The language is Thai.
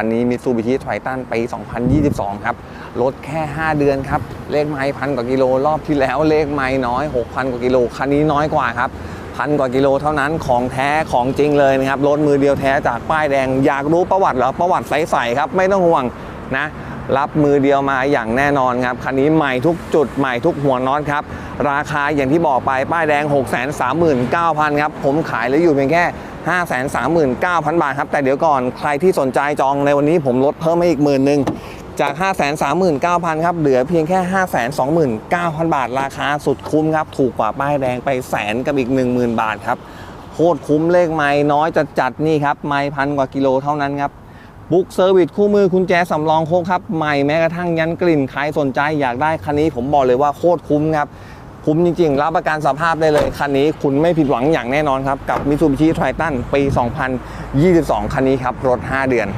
คันนี้มิ t ซูบิชิไททันปี 2022 ครับ รถแค่ 5 เดือนครับ เลขไม้พันกว่ากิโล รอบที่แล้วเลขไม้น้อย 6,000 กว่ากิโล คันนี้น้อยกว่าครับพันกว่ากิโลเท่านั้นของแท้ของจริงเลยนะครับ รถมือเดียวแท้จากป้ายแดง อยากรู้ประวัติเหรอ ประวัติใสๆครับ ไม่ต้องห่วงนะ รับมือเดียวมาอย่างแน่นอนครับ คันนี้ใหม่ทุกจุดใหม่ทุกหัวน็อตครับ ราคาอย่างที่บอกไปป้ายแดง 6 3 9 0 0 0 ครับ ผมขายเลืออยู่เพียงแค่ 5 3 9 0 0 0 บาทครับ แต่เดี๋ยวก่อนใครที่สนใจจองในวันนี้ผมลดเพิ่มมาอีกหมื่นหนึ่งจาก 5 3 9 0 0 0 ครับ เหลือเพียงแค่ 5 2 9 0 0 0 บาท ราคาสุดคุ้มครับ ถูกกว่าป้ายแดงไปแสนกับอีก 10,000 บาทครับ โคตรคุ้มเลขไม่น้อยจะจัดนี่ครับ ไม่พันกว่ากิโลเท่านั้นครับบุ๊กเซอร์วิสคู่มือคุณแจสำรองโคกครับ ใหม่แม้กระทั่งยันกลิ่น ใครสนใจอยากได้คันนี้ผมบอกเลยว่าโคตรคุ้มครับ คุ้มจริงๆ รับประกันสภาพได้เลย คันนี้คุณไม่ผิดหวังอย่างแน่นอนครับ กับ Mitsubishi Triton ปี 2022 คันนี้ครับ รถ 5 เดือน